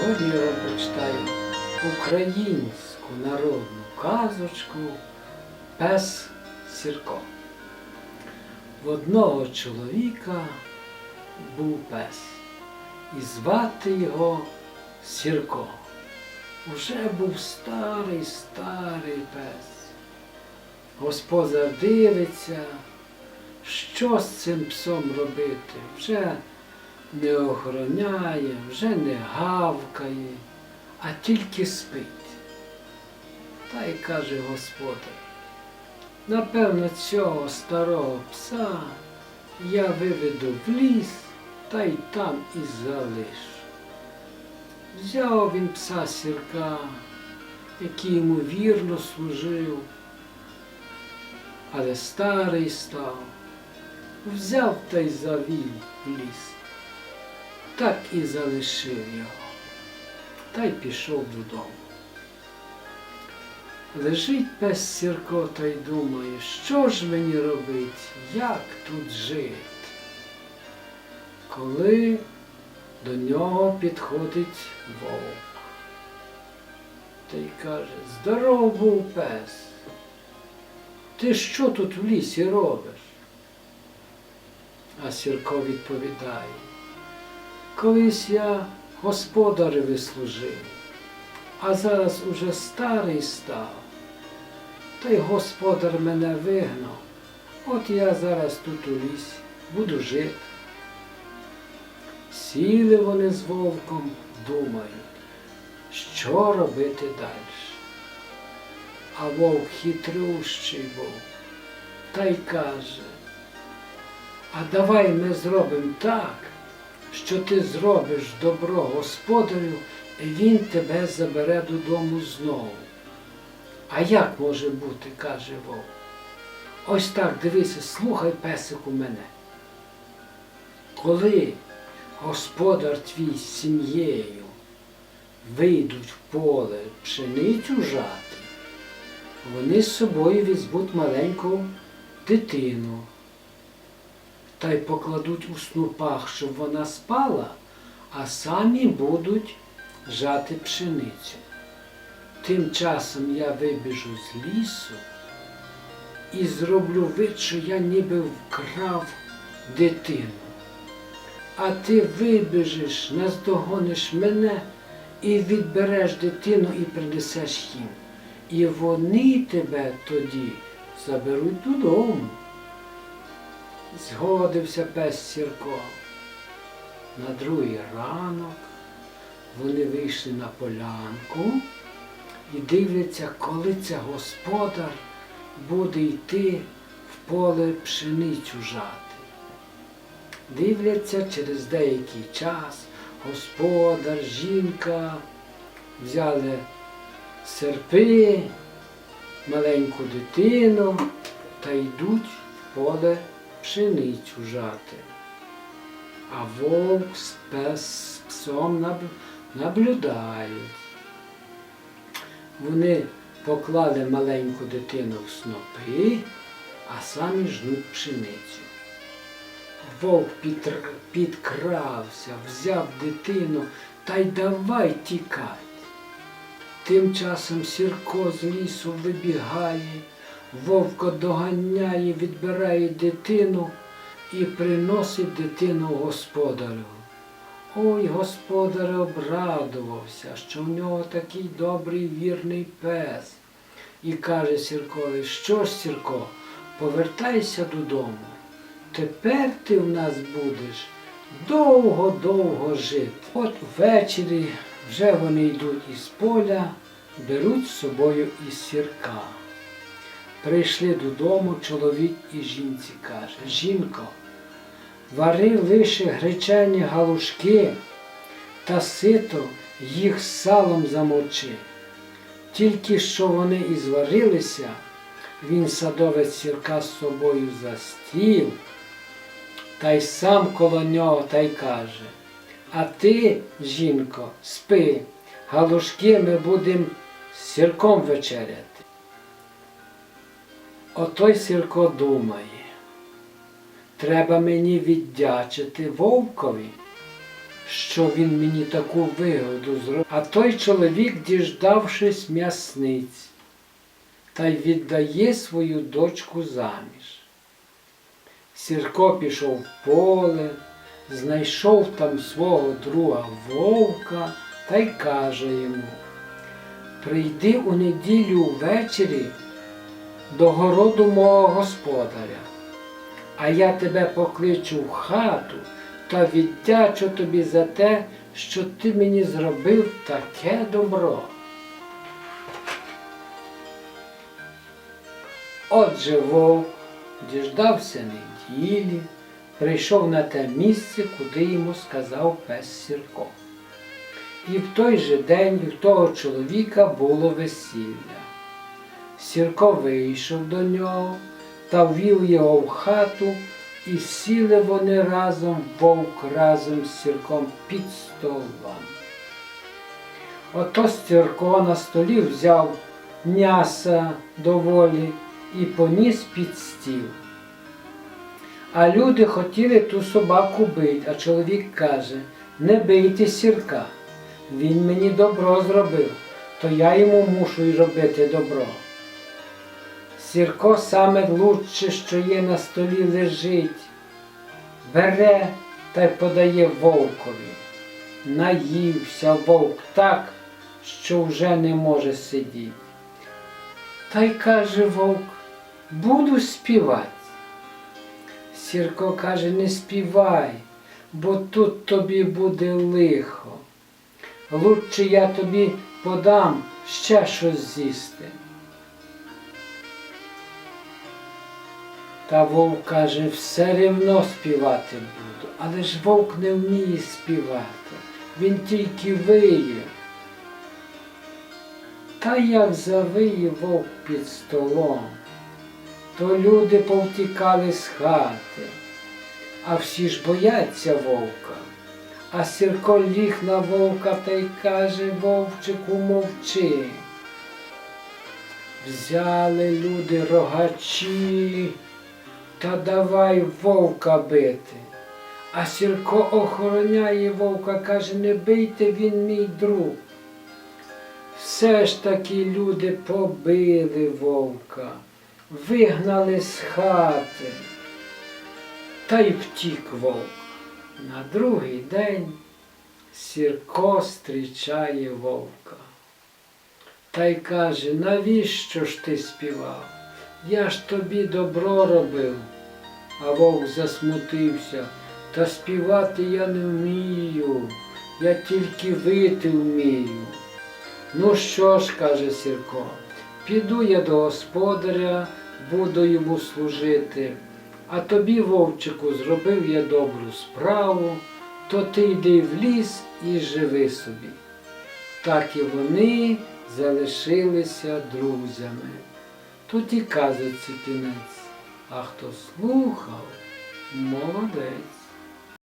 Сьогодні я вам прочитаю українську народну казочку Пес Сірко. В одного чоловіка був пес, і звати його Сірко. Уже був старий старий пес. Господар дивиться, що з цим псом робити. Вже не охороняє, вже не гавкає, а тільки спить. Та й каже господар, напевно, цього старого пса я виведу в ліс та й там і залишу. Взяв він пса сірка, який йому вірно служив, але старий став, взяв та й завів в ліс так і залишив його, та й пішов додому. Лежить пес Сірко та й думає, що ж мені робить, як тут жити. Коли до нього підходить вовк. Та й каже, здоров був пес. Ти що тут в лісі робиш? А Сірко відповідає, Колись я господареві служив, а зараз уже старий став. Та й господар мене вигнав. От я зараз тут у лісі буду жити. Сіли вони з вовком, думають, що робити далі. А вовк хитрющий був, та й каже, а давай ми зробимо так що ти зробиш добро господарю, він тебе забере додому знову. А як може бути, каже вовк. Ось так дивися, слухай песику мене. Коли господар твій з сім'єю вийдуть в поле пшеницю жати, вони з собою візьмуть маленьку дитину та й покладуть у снупах, щоб вона спала, а самі будуть жати пшеницю. Тим часом я вибіжу з лісу і зроблю вид, що я ніби вкрав дитину. А ти вибіжиш, наздогониш мене і відбереш дитину і принесеш їм. І вони тебе тоді заберуть додому. Згодився пес Сірко. На другий ранок вони вийшли на полянку і дивляться, коли це господар буде йти в поле пшеницю жати. Дивляться, через деякий час господар, жінка взяли серпи, маленьку дитину та йдуть в поле пшеницю жати. А вовк з пес з псом наб- наблюдають. Вони поклали маленьку дитину в снопи, а самі жнуть пшеницю. Вовк підр- підкрався, взяв дитину та й давай тікать. Тим часом Сірко з лісу вибігає, вовко доганяє, відбирає дитину і приносить дитину господарю. Ой, господар обрадувався, що в нього такий добрий вірний пес. І каже Сіркові, що ж, Сірко, повертайся додому. Тепер ти в нас будеш довго-довго жити. От ввечері вже вони йдуть із поля, беруть з собою із сірка. Прийшли додому чоловік і жінці каже, жінко, вари лише гречані галушки та сито їх салом замочи. Тільки що вони і зварилися, він садовець сірка з собою за стіл, та й сам коло нього та й каже, а ти, жінко, спи, галушки ми будемо сірком вечеряти. Отой Сірко думає, треба мені віддячити вовкові. що він мені таку вигоду зробив. А той чоловік, діждавшись м'ясниць, та й віддає свою дочку заміж. Сірко пішов в поле, знайшов там свого друга вовка та й каже йому, прийди у неділю ввечері до городу мого господаря, а я тебе покличу в хату та віддячу тобі за те, що ти мені зробив таке добро. Отже, вовк діждався неділі, прийшов на те місце, куди йому сказав пес Сірко. І в той же день в того чоловіка було весілля. Сірко вийшов до нього та ввів його в хату, і сіли вони разом, вовк разом з сірком під столом. Ото Сірко на столі взяв м'яса доволі і поніс під стіл. А люди хотіли ту собаку бити, а чоловік каже, не бийте сірка. Він мені добро зробив, то я йому мушу й робити добро. Сірко саме лучше, що є на столі лежить, бере та й подає вовкові. Наївся вовк так, що вже не може сидіти. Та й каже вовк, буду співати. Сірко каже, не співай, бо тут тобі буде лихо. Лучше я тобі подам ще щось з'їсти. Та вовк каже, все рівно співати буду, але ж вовк не вміє співати, він тільки виє. Та як завиє вовк під столом, то люди повтікали з хати, а всі ж бояться вовка. А Сірко ліг на вовка та й каже вовчику мовчи. Взяли люди рогачі та давай вовка бити. А Сірко охороняє вовка, каже, не бийте він мій друг. Все ж таки люди побили вовка, вигнали з хати, та й втік вовк. На другий день Сірко зустрічає вовка. Та й каже, навіщо ж ти співав? Я ж тобі добро робив. А вовк засмутився. Та співати я не вмію, я тільки вити вмію. Ну що ж, каже Сірко, піду я до господаря, буду йому служити, а тобі, вовчику, зробив я добру справу, то ти йди в ліс і живи собі. Так і вони залишилися друзями. Тут і казочці кінець, а хто слухав, молодець.